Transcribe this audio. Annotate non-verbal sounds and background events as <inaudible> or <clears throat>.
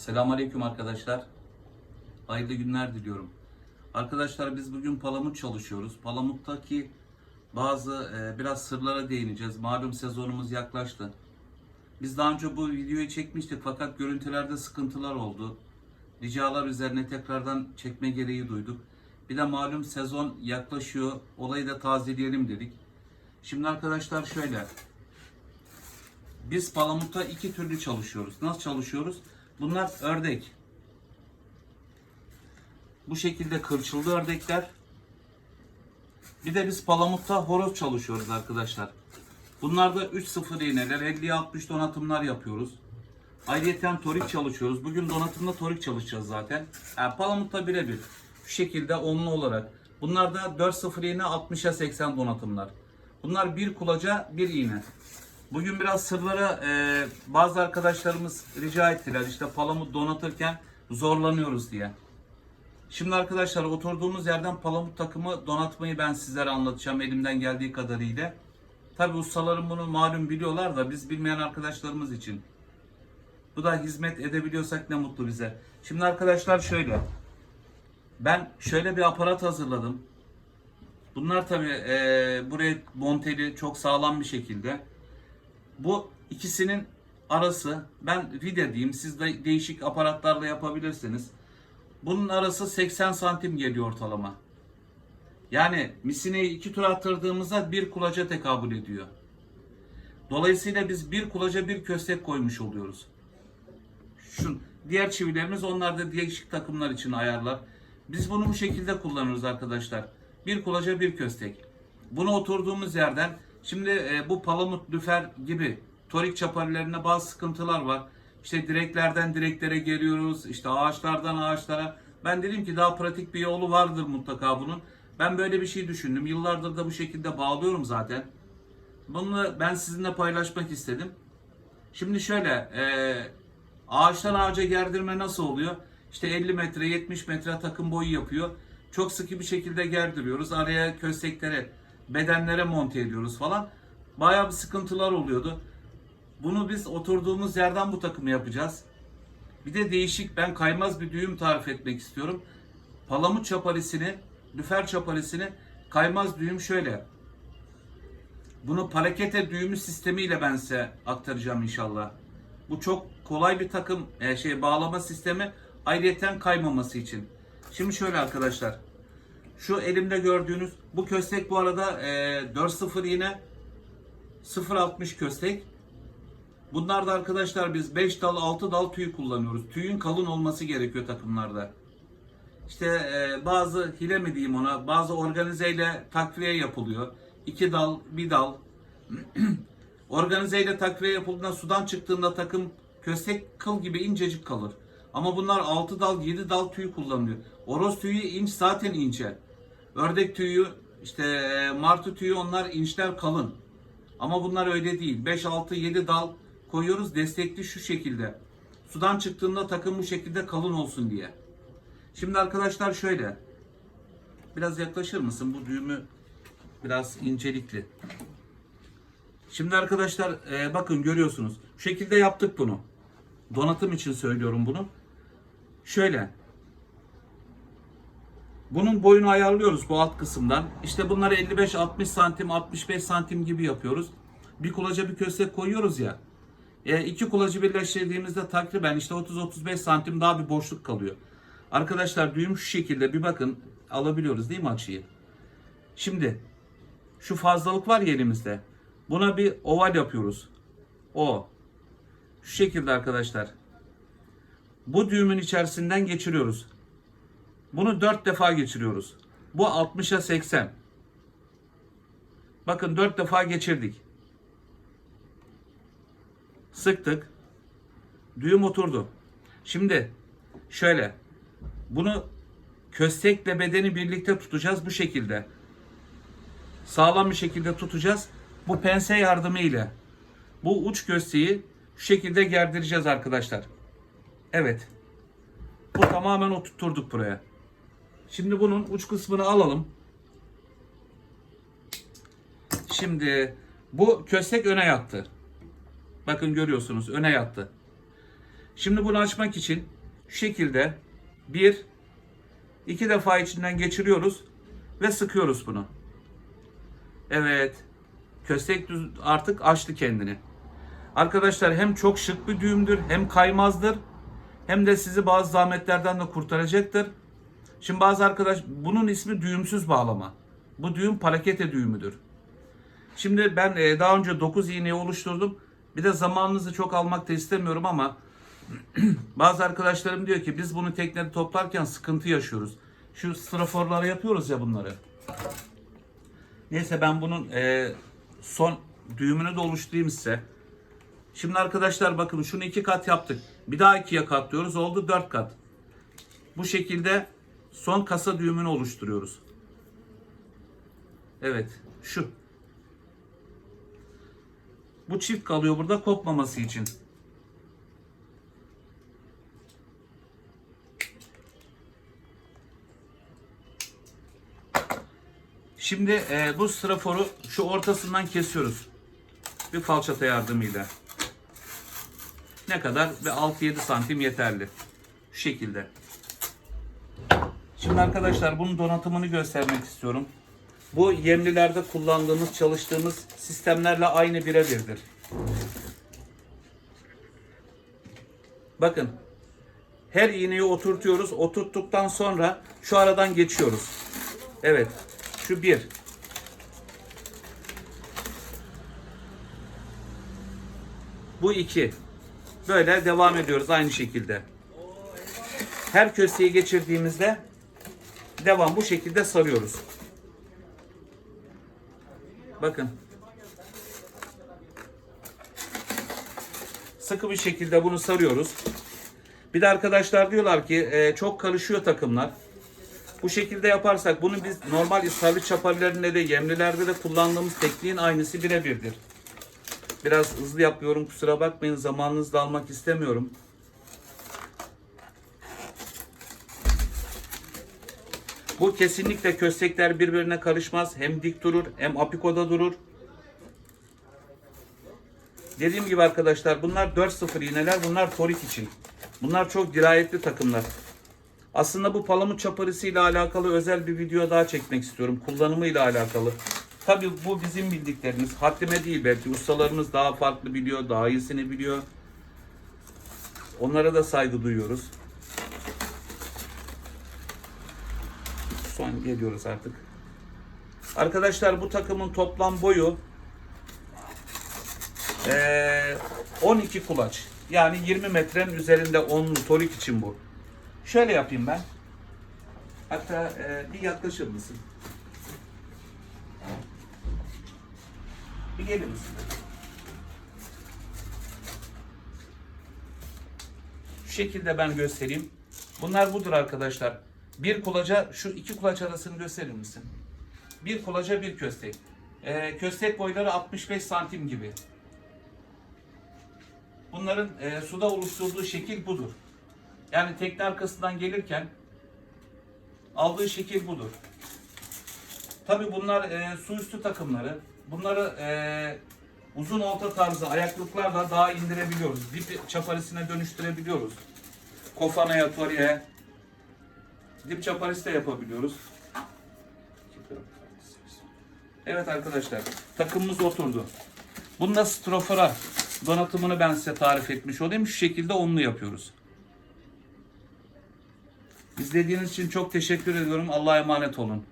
Selamünaleyküm arkadaşlar. Hayırlı günler diliyorum. Arkadaşlar biz bugün palamut çalışıyoruz. Palamut'taki bazı e, biraz sırlara değineceğiz. Malum sezonumuz yaklaştı. Biz daha önce bu videoyu çekmiştik fakat görüntülerde sıkıntılar oldu. Ricalar üzerine tekrardan çekme gereği duyduk. Bir de malum sezon yaklaşıyor. Olayı da tazeleyelim dedik. Şimdi arkadaşlar şöyle. Biz palamutta iki türlü çalışıyoruz. Nasıl çalışıyoruz? Bunlar ördek. Bu şekilde kırçıldı ördekler. Bir de biz palamutta horoz çalışıyoruz arkadaşlar. Bunlarda 3-0 iğneler, 50'ye 60 donatımlar yapıyoruz. Ayrıca torik çalışıyoruz. Bugün donatımda torik çalışacağız zaten. Yani palamutta birebir. Şu şekilde onlu olarak. Bunlar da 4-0 iğne 60'a 80 donatımlar. Bunlar bir kulaca bir iğne. Bugün biraz sırlara e, bazı arkadaşlarımız rica ettiler. İşte palamut donatırken zorlanıyoruz diye. Şimdi arkadaşlar oturduğumuz yerden palamut takımı donatmayı ben sizlere anlatacağım elimden geldiği kadarıyla. Tabi ustalarım bunu malum biliyorlar da biz bilmeyen arkadaşlarımız için. Bu da hizmet edebiliyorsak ne mutlu bize. Şimdi arkadaşlar şöyle. Ben şöyle bir aparat hazırladım. Bunlar tabi buraya monteli çok sağlam bir şekilde. Bu ikisinin arası ben vida diyeyim siz de değişik aparatlarla yapabilirsiniz. Bunun arası 80 santim geliyor ortalama. Yani misineyi iki tur attırdığımızda bir kulaca tekabül ediyor. Dolayısıyla biz bir kulaca bir köstek koymuş oluyoruz. Şu diğer çivilerimiz onlar da değişik takımlar için ayarlar. Biz bunu bu şekilde kullanıyoruz arkadaşlar. Bir kulaca bir köstek. Bunu oturduğumuz yerden şimdi e, bu palamut, lüfer gibi torik çaparilerinde bazı sıkıntılar var. İşte direklerden direklere geliyoruz. işte ağaçlardan ağaçlara. Ben dedim ki daha pratik bir yolu vardır mutlaka bunun. Ben böyle bir şey düşündüm. Yıllardır da bu şekilde bağlıyorum zaten. Bunu ben sizinle paylaşmak istedim. Şimdi şöyle, e, ağaçtan ağaca gerdirme nasıl oluyor? İşte 50 metre, 70 metre takım boyu yapıyor. Çok sıkı bir şekilde gerdiriyoruz. Araya kösteklere, bedenlere monte ediyoruz falan. Bayağı bir sıkıntılar oluyordu. Bunu biz oturduğumuz yerden bu takımı yapacağız. Bir de değişik, ben kaymaz bir düğüm tarif etmek istiyorum. Palamut çaparisini, lüfer çaparisini kaymaz düğüm şöyle. Bunu parakete düğümü sistemiyle ben size aktaracağım inşallah. Bu çok kolay bir takım e, şey bağlama sistemi ayrıyeten kaymaması için. Şimdi şöyle arkadaşlar. Şu elimde gördüğünüz bu köstek bu arada e, 4.0 yine 0.60 köstek. Bunlar da arkadaşlar biz 5 dal 6 dal tüy kullanıyoruz. Tüyün kalın olması gerekiyor takımlarda. İşte e, bazı hile mi diyeyim ona bazı organizeyle takviye yapılıyor. 2 dal bir dal. <clears throat> organizeyle takviye yapıldığında sudan çıktığında takım köstek kıl gibi incecik kalır. Ama bunlar 6 dal 7 dal tüy kullanılıyor. Oroz tüyü inç zaten ince. Ördek tüyü işte e, martı tüyü onlar inçler kalın. Ama bunlar öyle değil. 5, 6, 7 dal koyuyoruz destekli şu şekilde. Sudan çıktığında takım bu şekilde kalın olsun diye. Şimdi arkadaşlar şöyle. Biraz yaklaşır mısın? Bu düğümü biraz incelikli. Şimdi arkadaşlar e, bakın görüyorsunuz. Şu şekilde yaptık bunu. Donatım için söylüyorum bunu. Şöyle. Bunun boyunu ayarlıyoruz bu alt kısımdan. İşte bunları 55-60 santim, 65 santim gibi yapıyoruz. Bir kulaca bir köstek koyuyoruz ya. E, iki kulacı birleştirdiğimizde takriben işte 30-35 santim daha bir boşluk kalıyor. Arkadaşlar düğüm şu şekilde bir bakın alabiliyoruz değil mi açıyı? Şimdi şu fazlalık var ya elimizde. Buna bir oval yapıyoruz. O. Şu şekilde arkadaşlar. Bu düğümün içerisinden geçiriyoruz. Bunu 4 defa geçiriyoruz. Bu 60'a 80. Bakın 4 defa geçirdik. Sıktık. Düğüm oturdu. Şimdi şöyle. Bunu köstekle bedeni birlikte tutacağız bu şekilde. Sağlam bir şekilde tutacağız. Bu pense yardımı ile bu uç kösteği şu şekilde gerdireceğiz arkadaşlar. Evet. Bu tamamen oturtturduk buraya. Şimdi bunun uç kısmını alalım. Şimdi bu köstek öne yattı. Bakın görüyorsunuz öne yattı. Şimdi bunu açmak için şu şekilde bir, iki defa içinden geçiriyoruz ve sıkıyoruz bunu. Evet. Köstek düz artık açtı kendini. Arkadaşlar hem çok şık bir düğümdür hem kaymazdır hem de sizi bazı zahmetlerden de kurtaracaktır. Şimdi bazı arkadaş bunun ismi düğümsüz bağlama. Bu düğüm parakete düğümüdür. Şimdi ben e, daha önce 9 iğneyi oluşturdum. Bir de zamanınızı çok almak da istemiyorum ama <clears throat> bazı arkadaşlarım diyor ki biz bunu teknede toplarken sıkıntı yaşıyoruz. Şu straforlara yapıyoruz ya bunları. Neyse ben bunun e, son düğümünü de oluşturayım size. Şimdi arkadaşlar bakın şunu iki kat yaptık. Bir daha ikiye katlıyoruz. Oldu dört kat. Bu şekilde son kasa düğümünü oluşturuyoruz. Evet. Şu. Bu çift kalıyor burada kopmaması için. Şimdi e, bu straforu şu ortasından kesiyoruz. Bir falçata yardımıyla. Ne kadar? Ve 6-7 santim yeterli. Şu şekilde. Şimdi arkadaşlar bunun donatımını göstermek istiyorum. Bu yemlilerde kullandığımız, çalıştığımız sistemlerle aynı birebirdir. Bakın. Her iğneyi oturtuyoruz. Oturttuktan sonra şu aradan geçiyoruz. Evet. Şu bir. Bu iki. Böyle devam ediyoruz aynı şekilde. Her kösteği geçirdiğimizde devam bu şekilde sarıyoruz. Bakın. Sıkı bir şekilde bunu sarıyoruz. Bir de arkadaşlar diyorlar ki e, çok karışıyor takımlar. Bu şekilde yaparsak bunu biz normal isabet çaparlarında da yemlilerde de kullandığımız tekniğin aynısı birebirdir. Biraz hızlı yapıyorum kusura bakmayın zamanınızı da almak istemiyorum. Bu kesinlikle köstekler birbirine karışmaz. Hem dik durur hem apikoda durur. Dediğim gibi arkadaşlar bunlar 4-0 iğneler. Bunlar torik için. Bunlar çok dirayetli takımlar. Aslında bu palamut çaparısı ile alakalı özel bir video daha çekmek istiyorum. Kullanımı ile alakalı. Tabi bu bizim bildiklerimiz. Haddime değil belki. Ustalarımız daha farklı biliyor. Daha iyisini biliyor. Onlara da saygı duyuyoruz. Son geliyoruz artık. Arkadaşlar bu takımın toplam boyu eee, 12 kulaç. Yani 20 metrenin üzerinde 10 torik için bu. Şöyle yapayım ben. Hatta bir yaklaşır mısın? Bir gelir misin? Şu şekilde ben göstereyim. Bunlar budur arkadaşlar. Bir kulaca şu iki kulaç arasını gösterir misin? Bir kulaca bir köstek. Ee, köstek boyları 65 santim gibi. Bunların e, suda oluşturduğu şekil budur. Yani tekne arkasından gelirken aldığı şekil budur. Tabi bunlar e, su üstü takımları. Bunları e, uzun olta tarzı ayaklıklarla daha indirebiliyoruz. Dip çaparisine dönüştürebiliyoruz. Kofanaya, toriye, dip çaparisi de yapabiliyoruz. Evet arkadaşlar, takımımız oturdu. Bunda strofora donatımını ben size tarif etmiş olayım. Şu şekilde onlu yapıyoruz. İzlediğiniz için çok teşekkür ediyorum. Allah'a emanet olun.